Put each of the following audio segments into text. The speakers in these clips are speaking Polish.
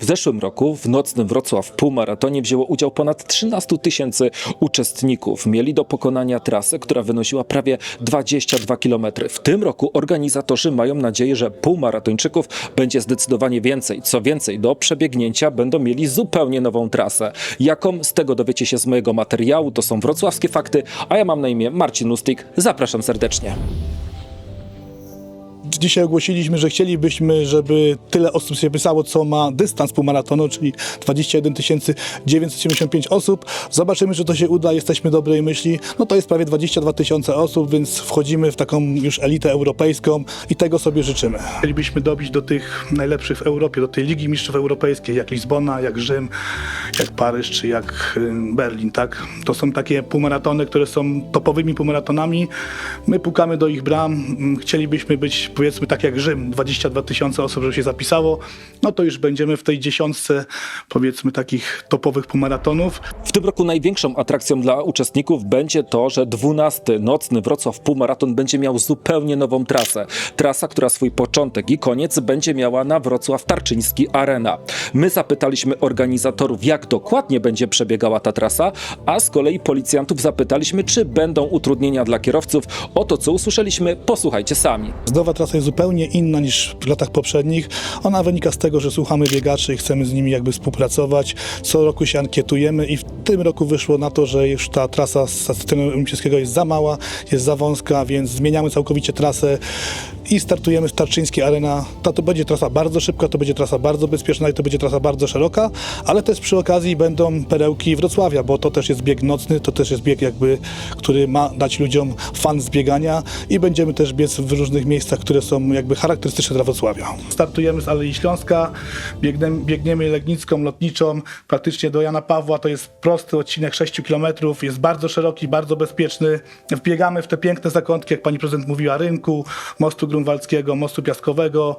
W zeszłym roku w nocnym Wrocław półmaratonie wzięło udział ponad 13 tysięcy uczestników. Mieli do pokonania trasę, która wynosiła prawie 22 km. W tym roku organizatorzy mają nadzieję, że półmaratończyków będzie zdecydowanie więcej. Co więcej, do przebiegnięcia będą mieli zupełnie nową trasę. Jaką? Z tego dowiecie się z mojego materiału. To są wrocławskie fakty, a ja mam na imię Marcin Lustig. Zapraszam serdecznie. Dzisiaj ogłosiliśmy, że chcielibyśmy, żeby tyle osób się wypisało, co ma dystans półmaratonu, czyli 21 975 osób. Zobaczymy, czy to się uda. Jesteśmy dobrej myśli. No to jest prawie 22 tysiące osób, więc wchodzimy w taką już elitę europejską i tego sobie życzymy. Chcielibyśmy dobić do tych najlepszych w Europie, do tej Ligi Mistrzów Europejskiej, jak Lizbona, jak Rzym, jak Paryż czy jak y, Berlin, tak? To są takie półmaratony, które są topowymi półmaratonami. My pukamy do ich bram. Mm, Chcielibyśmy być, powiedzmy, tak jak Rzym, 22 tysiące osób, żeby się zapisało. No to już będziemy w tej dziesiątce, powiedzmy, takich topowych półmaratonów. W tym roku największą atrakcją dla uczestników będzie to, że 12 nocny Wrocław Półmaraton będzie miał zupełnie nową trasę. Trasa, która swój początek i koniec będzie miała na Wrocław Tarczyński Arena. My zapytaliśmy organizatorów, jak dokładnie będzie przebiegała ta trasa, a z kolei policjantów zapytaliśmy, czy będą utrudnienia dla kierowców. O to, co usłyszeliśmy, posłuchajcie sami. Nowa trasa jest zupełnie inna niż w latach poprzednich. Ona wynika z tego, że słuchamy biegaczy i chcemy z nimi jakby współpracować. Co roku się ankietujemy i w tym roku wyszło na to, że już ta trasa z stadionu olimpijskiego jest za mała, jest za wąska, więc zmieniamy całkowicie trasę i startujemy z Tarczyńskiej Arena. Ta to będzie trasa bardzo szybka, to będzie trasa bardzo bezpieczna i to będzie trasa bardzo szeroka, ale też przy okazji będą perełki Wrocławia, bo to też jest bieg nocny, to też jest bieg jakby, który ma dać ludziom fan z biegania i będziemy też biec w różnych miejscach, które są jakby charakterystyczne dla Wrocławia. Startujemy z Alei Śląska, biegniemy, biegniemy Legnicką, Lotniczą, praktycznie do Jana Pawła, to jest prosty odcinek 6 km, jest bardzo szeroki, bardzo bezpieczny. Wbiegamy w te piękne zakątki, jak pani prezydent mówiła, rynku, mostu Grunwaldzkiego, mostu Piaskowego,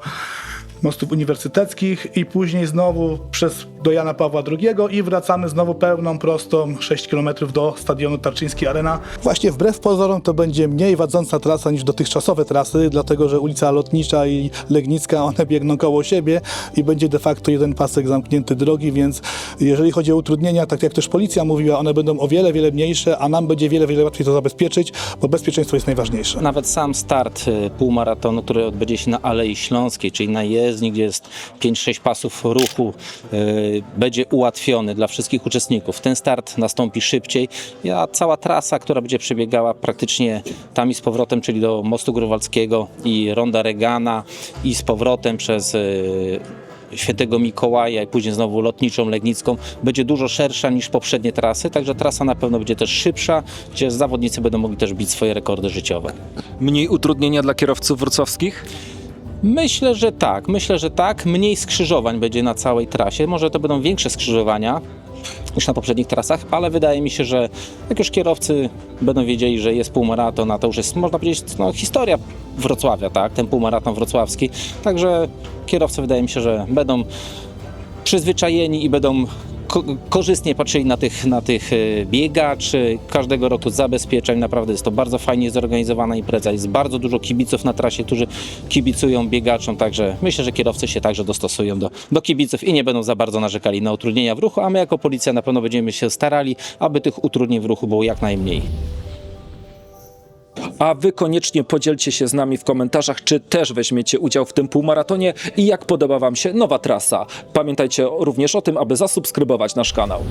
mostów uniwersyteckich i później znowu przez do Jana Pawła II i wracamy znowu pełną, prostą 6 km do stadionu Tarczyński Arena. Właśnie wbrew pozorom to będzie mniej wadząca trasa niż dotychczasowe trasy, dlatego że ulica Lotnicza i Legnicka, one biegną koło siebie i będzie de facto jeden pasek zamknięty drogi, więc jeżeli chodzi o utrudnienia, tak jak też policja mówiła, one będą o wiele, wiele mniejsze, a nam będzie wiele, wiele łatwiej to zabezpieczyć, bo bezpieczeństwo jest najważniejsze. Nawet sam start y, półmaratonu, który odbędzie się na Alei Śląskiej, czyli na jezdni, gdzie jest 5-6 pasów ruchu, y, będzie ułatwiony dla wszystkich uczestników. Ten start nastąpi szybciej, a cała trasa, która będzie przebiegała praktycznie tam i z powrotem, czyli do Mostu Grunwaldzkiego i Ronda Regana i z powrotem przez y, Świętego Mikołaja i później znowu lotniczą Legnicką będzie dużo szersza niż poprzednie trasy, także trasa na pewno będzie też szybsza, gdzie zawodnicy będą mogli też bić swoje rekordy życiowe. Mniej utrudnienia dla kierowców wrocławskich? Myślę, że tak, myślę, że tak. Mniej skrzyżowań będzie na całej trasie. Może to będą większe skrzyżowania niż na poprzednich trasach, ale wydaje mi się, że jak już kierowcy będą wiedzieli, że jest półmaraton, a to już jest, można powiedzieć, no, historia Wrocławia, tak, ten półmaraton wrocławski. Także kierowcy wydaje mi się, że będą przyzwyczajeni i będą korzystnie patrzyli na tych, na tych e, biegaczy, każdego roku zabezpieczeń. Naprawdę jest to bardzo fajnie zorganizowana impreza. Jest bardzo dużo kibiców na trasie, którzy kibicują biegaczom, także myślę, że kierowcy się także dostosują do, do kibiców i nie będą za bardzo narzekali na utrudnienia w ruchu, a my jako policja na pewno będziemy się starali, aby tych utrudnień w ruchu było jak najmniej. A wy koniecznie podzielcie się z nami w komentarzach, czy też weźmiecie udział w tym półmaratonie i jak podoba wam się nowa trasa. Pamiętajcie również o tym, aby zasubskrybować nasz kanał.